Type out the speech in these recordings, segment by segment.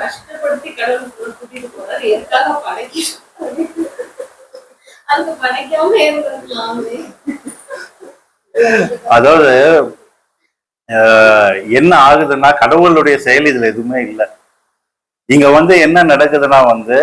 கஷ்டப்படுத்தி கடவுள் கூட்டிட்டு போறாரு. எதுக்காக படைக்க அந்த படைக்காம இருந்திருக்கலாமே. அதாவது ஆஹ், என்ன ஆகுதுன்னா கடவுளுடைய செயல் இதுல எதுவுமே இல்லை. இங்க வந்து என்ன நடக்குதுன்னா வந்து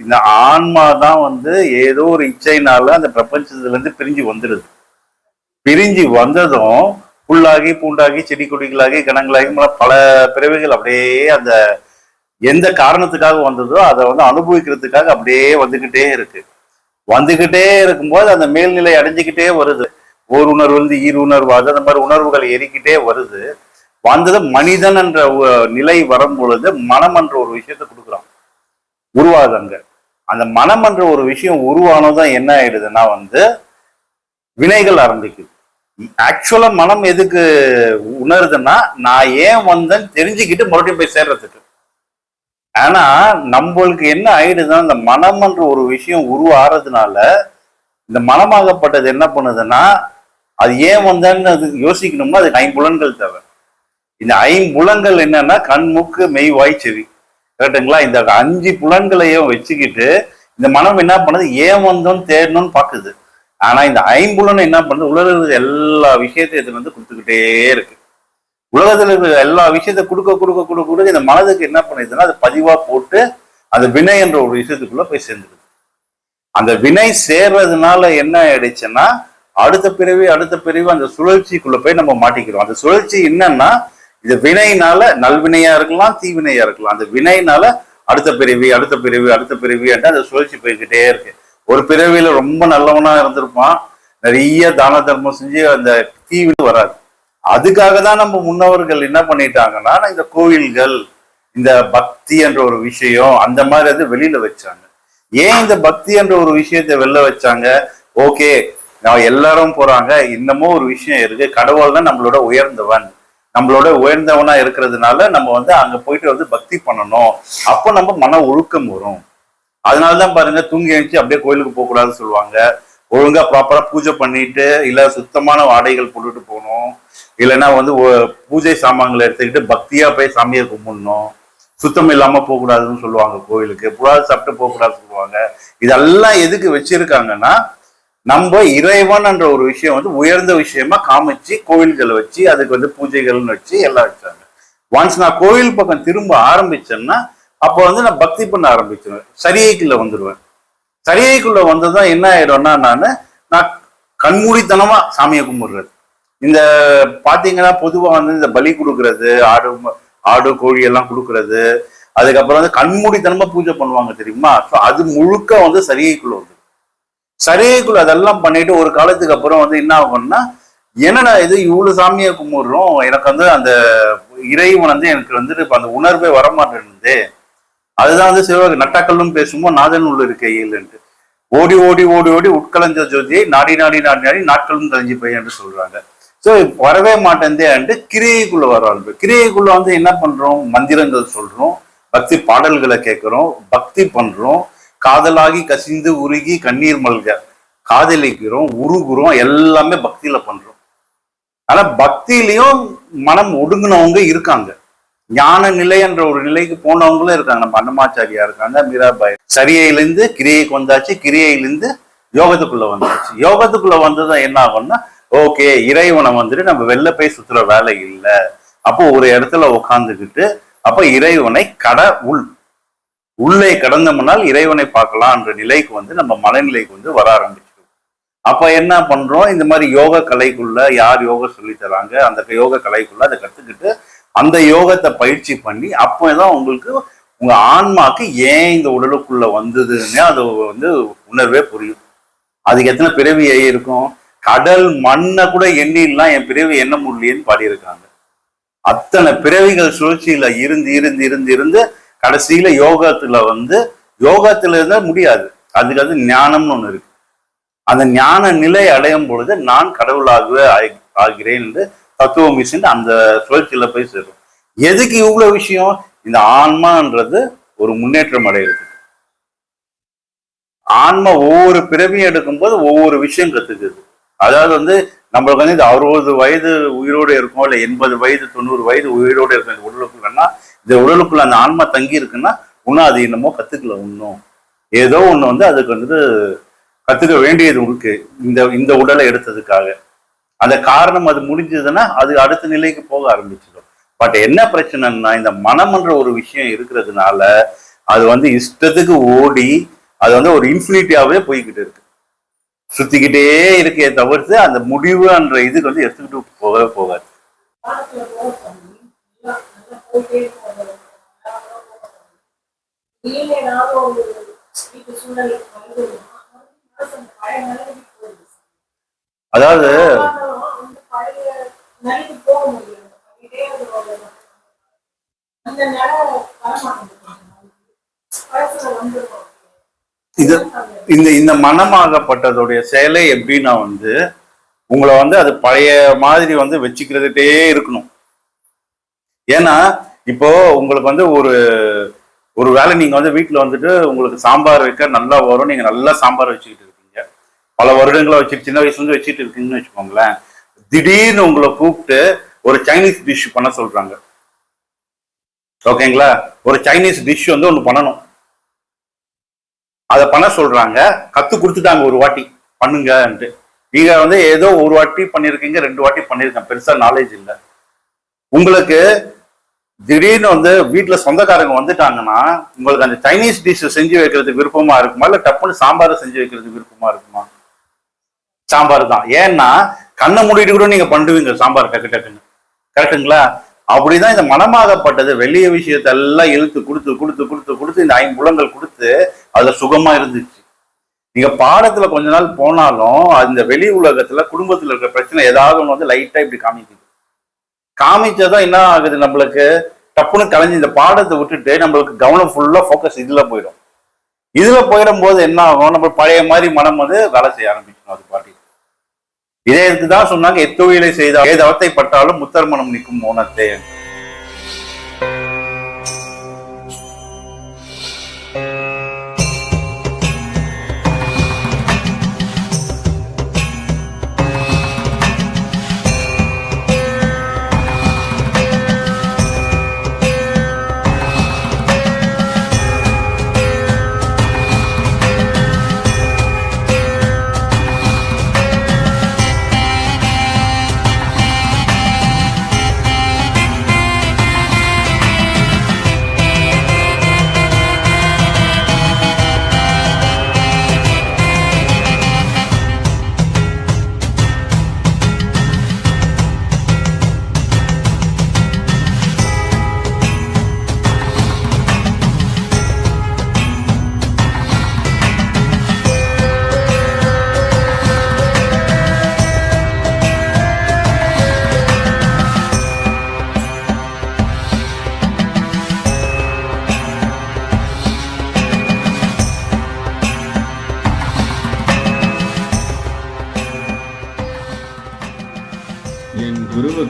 இந்த ஆன்மா தான் வந்து ஏதோ ஒரு இச்சைனால அந்த பிரபஞ்சத்துல இருந்து பிரிஞ்சு வந்துடுது பிரிஞ்சு வந்ததும் புல்லாகி பூண்டாகி செடி கொடிகளாகி கணங்களாகி பல பிறவிகள் அப்படியே அந்த எந்த காரணத்துக்காக வந்ததோ அதை வந்து அனுபவிக்கிறதுக்காக அப்படியே வந்துகிட்டே இருக்கு. வந்துகிட்டே இருக்கும்போது அந்த மேல்நிலை அடைஞ்சுக்கிட்டே வருது. ஓர் உணர்வு வந்து ஈர் உணர்வாது அந்த மாதிரி உணர்வுகள் எரிக்கிட்டே வருது. வந்தது மனிதன் என்ற நிலை வரும் பொழுது மனம் என்ற ஒரு விஷயத்தை கொடுக்குறான். உருவாகுது அங்க. அந்த மனம் என்ற ஒரு விஷயம் உருவானதும் என்ன ஆயிடுதுன்னா வந்து வினைகள் ஆரம்பிக்குது. ஆக்சுவலா மனம் எதுக்கு உணருதுன்னா நான் ஏன் வந்தேன்னு தெரிஞ்சுக்கிட்டு மறுபடியும் போய் சேர்றதுக்கு. ஆனா நம்மளுக்கு என்ன ஆயிடுதுன்னா இந்த மனம்ன்ற ஒரு விஷயம் உருவாகிறதுனால இந்த மனமாகப்பட்டது என்ன பண்ணுதுன்னா அது ஏன் வந்தேன்னு அது யோசிக்கணும்னா அதுக்கு ஐம்புலன்கள் தேவை. இந்த ஐம்புலன்கள் என்னன்னா கண் மூக்கு மெய் வாய் செவி. கரெக்டுங்களா இந்த அஞ்சு புலன்களையும் வச்சுக்கிட்டு இந்த மனம் என்ன பண்ணுது? ஏன் வந்தோம்னு தேடணும்னு பார்க்குது ஆனா இந்த ஐம்புலன் என்ன பண்ணுது? உலகத்துல எல்லா விஷயத்தையும் இது வந்து கொடுத்துக்கிட்டே இருக்கு. உலகத்தில் இருக்கிற எல்லா விஷயத்தை கொடுக்க கொடுக்க கொடுக்க கொடுக்க இந்த மனதுக்கு என்ன பண்ணுதுன்னா அது பதிவா போட்டு அந்த வினை என்ற ஒரு விஷயத்துக்குள்ள போய் சேர்ந்துடுது. அந்த வினை சேர்றதுனால என்ன ஆயிடுச்சுன்னா அடுத்த பிறவி அடுத்த பிறவி அந்த சுழற்சிக்குள்ள போய் நம்ம மாட்டிக்கிறோம். அந்த சுழற்சி என்னன்னா இது வினைனால நல்வினையா இருக்கலாம் தீவினையா இருக்கலாம். அந்த வினைனால அடுத்த பிறவி அடுத்த பிறவி அடுத்த பிறவி அந்த சுழற்சி போய்கிட்டே இருக்கு. ஒரு பிறவியில ரொம்ப நல்லவனா இருந்திருப்பான். நிறைய தான தர்மம் செஞ்சு அந்த தீவினை வராது. அதுக்காக தான் நம்ம முன்னவர்கள் என்ன பண்ணிட்டாங்கன்னா இந்த கோயில்கள் இந்த பக்தி என்ற ஒரு விஷயம் அந்த மாதிரி அது வெளியில வச்சாங்க. ஏன் இந்த பக்தி என்ற ஒரு விஷயத்தை வெளில வச்சாங்க? ஓகே நான் எல்லாரும் போறாங்க இன்னமும் ஒரு விஷயம் இருக்கு. கடவுள் தான் நம்மளோட உயர்ந்தவன். நம்மளோட உயர்ந்தவனா இருக்கிறதுனால நம்ம வந்து அங்க போயிட்டு வந்து பக்தி பண்ணணும். அப்போ நம்ம மன ஒழுக்கம் வரும். அதனாலதான் பாருங்க தூங்கி எழுந்துச்சு அப்படியே கோயிலுக்கு போக கூடாதுன்னு சொல்லுவாங்க. ஒழுங்கா ப்ராப்பரா பூஜை பண்ணிட்டு இல்ல சுத்தமான ஆடைகள் போட்டுட்டு போகணும். இல்லைன்னா வந்து பூஜை சாமான்களை எடுத்துக்கிட்டு பக்தியா போய் சாமியை கும்பிடணும். சுத்தம் இல்லாம போகக்கூடாதுன்னு சொல்லுவாங்க கோயிலுக்கு புறாது சாப்பிட்டு போகக்கூடாதுன்னு சொல்லுவாங்க. இதெல்லாம் எதுக்கு வச்சிருக்காங்கன்னா நம்ம இறைவன் என்ற ஒரு விஷயம் வந்து உயர்ந்த விஷயமா காமிச்சு கோவில்களை வச்சு அதுக்கு வந்து பூஜைகள்னு வச்சு எல்லாம் வச்சாங்க. ஒன்ஸ் நான் கோவில் பக்கம் திரும்ப ஆரம்பிச்சேன்னா அப்போ வந்து நான் பக்தி பண்ண ஆரம்பிச்சிருவேன். சரியைக்குள்ள வந்துடுவேன் சரியைக்குள்ள வந்ததுதான் என்ன ஆயிடும்னா நான் நான் கண்மூடித்தனமா சாமியை கும்பிடுறது. இந்த பாத்தீங்கன்னா பொதுவா வந்து இந்த பலி கொடுக்கறது ஆடு ஆடு கோழி எல்லாம் கொடுக்கறது அதுக்கப்புறம் வந்து கண்மூடித்தனமா பூஜை பண்ணுவாங்க தெரியுமா? ஸோ அது முழுக்க வந்து சரியைக்குள்ள வந்து சரியைக்குள்ள அதெல்லாம் பண்ணிட்டு ஒரு காலத்துக்கு அப்புறம் வந்து என்ன ஆகும்னா என்னடா இது இவ்வளவு சாமியை கும்பிடுறோம் எனக்கு வந்து அந்த இறைவன் வந்து எனக்கு வந்துட்டு அந்த உணர்வே வரமாட்டேன்னு அதுதான் வந்து சிவ நட்டாக்கல்லும் பேசும்போது நாதன் உள்ள இருக்கையில்ன்ட்டு ஓடி ஓடி ஓடி ஓடி உட்கலஞ்ச ஜோதியை நாடி நாடி நாடி நாடி நாட்களும் கலைஞ்சு போய் என்று சொல்றாங்க. ஸோ வரவே மாட்டேந்தேன்ட்டு கிரியைக்குள்ள வர்றாங்க கிரியைக்குள்ள வந்து என்ன பண்றோம்? மந்திரங்கள் சொல்றோம் பக்தி பாடல்களை கேட்கிறோம் பக்தி பண்றோம் காதலாகி கசிந்து உருகி கண்ணீர் மல்க காதலிக்கிறோம் உருகுறோம் எல்லாமே பக்தியில பண்றோம். ஆனா பக்தியிலையும் மனம் ஒடுங்கினவங்க இருக்காங்க. ஞான நிலை என்ற ஒரு நிலைக்கு போனவங்களும் இருக்காங்க. நம்ம அன்னமாச்சாரியா இருக்காங்க மீராபாய். சரியையிலிருந்து கிரியைக்கு வந்தாச்சு கிரியையிலிருந்து யோகத்துக்குள்ள வந்தாச்சு. யோகத்துக்குள்ள வந்ததும் என்ன ஆகும்னா ஓகே இறைவனை வந்துட்டு நம்ம வெளில போய் சுத்துற வேலை இல்லை. அப்போ ஒரு இடத்துல உட்காந்துக்கிட்டு அப்போ இறைவனை கட உள் உள்ளே கடந்தோம்னால் இறைவனை பார்க்கலாம்ன்ற நிலைக்கு வந்து நம்ம மனநிலைக்கு வந்து வர ஆரம்பிச்சிடும் அப்ப என்ன பண்றோம்? இந்த மாதிரி யோக கலைக்குள்ள யார் யோகா சொல்லி தராங்க? அந்த யோக கலைக்குள்ள அதை கத்துக்கிட்டு அந்த யோகத்தை பயிற்சி பண்ணி அப்போதான் உங்களுக்கு உங்க ஆன்மாக்கு ஏன் இந்த உடலுக்குள்ள வந்ததுன்னு அது வந்து உணர்வே புரியும். அதுக்கு எத்தனை பிறவி இருக்கும்? கடல் மண்ணை கூட எண்ணிலாம் என் பிறவி என்ன முடியலன்னு பாடியிருக்காங்க. அத்தனை பிறவிகள் சுழற்சியில இருந்து இருந்து இருந்து இருந்து கடைசியில யோகத்துல வந்து யோகத்துல இருந்தால் முடியாது. அதுக்கு வந்து ஞானம்னு ஒண்ணு இருக்கு. அந்த ஞான நிலை அடையும் பொழுது நான் கடவுளாகவே ஆகிறேன் என்று தத்துவமிசின்னு அந்த சுழற்சியில போய் சேரும். எதுக்கு இவ்வளவு விஷயம்? இந்த ஆன்மான்றது ஒரு முன்னேற்றம் அடையிறது ஆன்மா ஒவ்வொரு பிறவியும் எடுக்கும்போது ஒவ்வொரு விஷயம் கத்துக்குது. அதாவது வந்து நம்மளுக்கு வந்து இந்த அறுபது வயது உயிரோடு இருக்கும் இல்லை எண்பது வயது தொண்ணூறு வயது உயிரோடு இருக்கும் இந்த உடலுக்குள்ளன்னா இந்த உடலுக்குள்ள அந்த ஆன்மா தங்கி இருக்குன்னா இன்னும் அது என்னமோ கத்துக்கல இன்னும் ஏதோ ஒன்று வந்து அதுக்கு வந்து கத்துக்க வேண்டியது உங்களுக்கு இந்த இந்த உடலை எடுத்ததுக்காக. அந்த காரணம் அது முடிஞ்சதுன்னா அது அடுத்த நிலைக்கு போக ஆரம்பிச்சிடும். பட் என்ன பிரச்சனைன்னா இந்த மனம்ன்ற ஒரு விஷயம் இருக்கிறதுனால அது வந்து இஷ்டத்துக்கு ஓடி அது வந்து ஒரு இன்ஃபினிட்டியாவே போய்கிட்டு இருக்கு. சுத்திக்கிட்டே இருக்கே தவிர்த்து அந்த முடிவு என்ற இதுக்கு வந்து எடுத்துக்கிட்டு போகவே போகாது. அந்த அதாவது அந்த இது இந்த இந்த மனமாகப்பட்டதுடைய செயலை எப்படின்னா வந்து உங்களை வந்து அது பழைய மாதிரி வந்து வச்சுக்கிறதுட்டே இருக்கணும். ஏன்னா இப்போ உங்களுக்கு வந்து ஒரு ஒரு வேளை நீங்க வந்து வீட்டில் வந்துட்டு உங்களுக்கு சாம்பார் வைக்க நல்லா வரும் நீங்க நல்லா சாம்பார் வச்சுக்கிட்டு இருக்கீங்க. பல வருடங்களா வச்சுட்டு சின்ன வயசுல இருந்து வச்சுட்டு இருக்கீங்கன்னு வச்சுக்கோங்களேன். திடீர்னு உங்களை கூப்பிட்டு ஒரு சைனீஸ் டிஷ் பண்ண சொல்றாங்க. ஓகேங்களா? ஒரு சைனீஸ் டிஷ் வந்து ஒன்று பண்ணணும். அதை பண்ண சொல்றாங்க. கத்து கொடுத்துட்டாங்க ஒரு வாட்டி. பண்ணுங்கன்ட்டு. நீங்க வந்து ஏதோ ஒரு வாட்டி பண்ணிருக்கீங்க ரெண்டு வாட்டி பண்ணிருக்கேன். பெருசா நாலேஜ் இல்லை. உங்களுக்கு திடீர்னு வந்து வீட்டுல சொந்தக்காரங்க வந்துட்டாங்கன்னா உங்களுக்கு அந்த சைனீஸ் டிஷ் செஞ்சு வைக்கிறது விருப்பமா இருக்குமா? இல்ல டப்புன்னு சாம்பார் செஞ்சு வைக்கிறதுக்கு விருப்பமா இருக்குமா? சாம்பார் தான். ஏன்னா கண்ணை மூடிட்டு கூட நீங்க பண்ணுவீங்க சாம்பார் டக்கு டக்குன்னு. கரெக்டுங்களா? அப்படிதான் இந்த மனமாகப்பட்டது. வெளிய விஷயத்தெல்லாம் இழுத்து கொடுத்து கொடுத்து கொடுத்து கொடுத்து இந்த ஐம்புலங்கள் கொடுத்து அதுல சுகமா இருந்துச்சு. நீங்க பாடத்துல கொஞ்ச நாள் போனாலும் அந்த வெளி உலகத்துல குடும்பத்துல இருக்கிற பிரச்சனை ஏதாவது வந்து லைட்டா இப்படி காமிக்குது. காமிச்சதான் என்ன ஆகுது நம்மளுக்கு? டப்புன்னு கலைஞ்சு இந்த பாடத்தை விட்டுட்டு நம்மளுக்கு கவனம் ஃபுல்லா ஃபோக்கஸ் இதுல போயிடும். இதுல போயிடும் போது என்ன ஆகும்? நம்ம பழைய மாதிரி மனம் வந்து வேலை செய்ய ஆரம்பிக்கணும் அது பாட்டி இதே இதுதான் சொன்னாங்க எத்தொழிலை செய்தால் ஏதவத்தை பட்டாலும் முத்தர்மணம் நிற்கும் மௌனத்தே.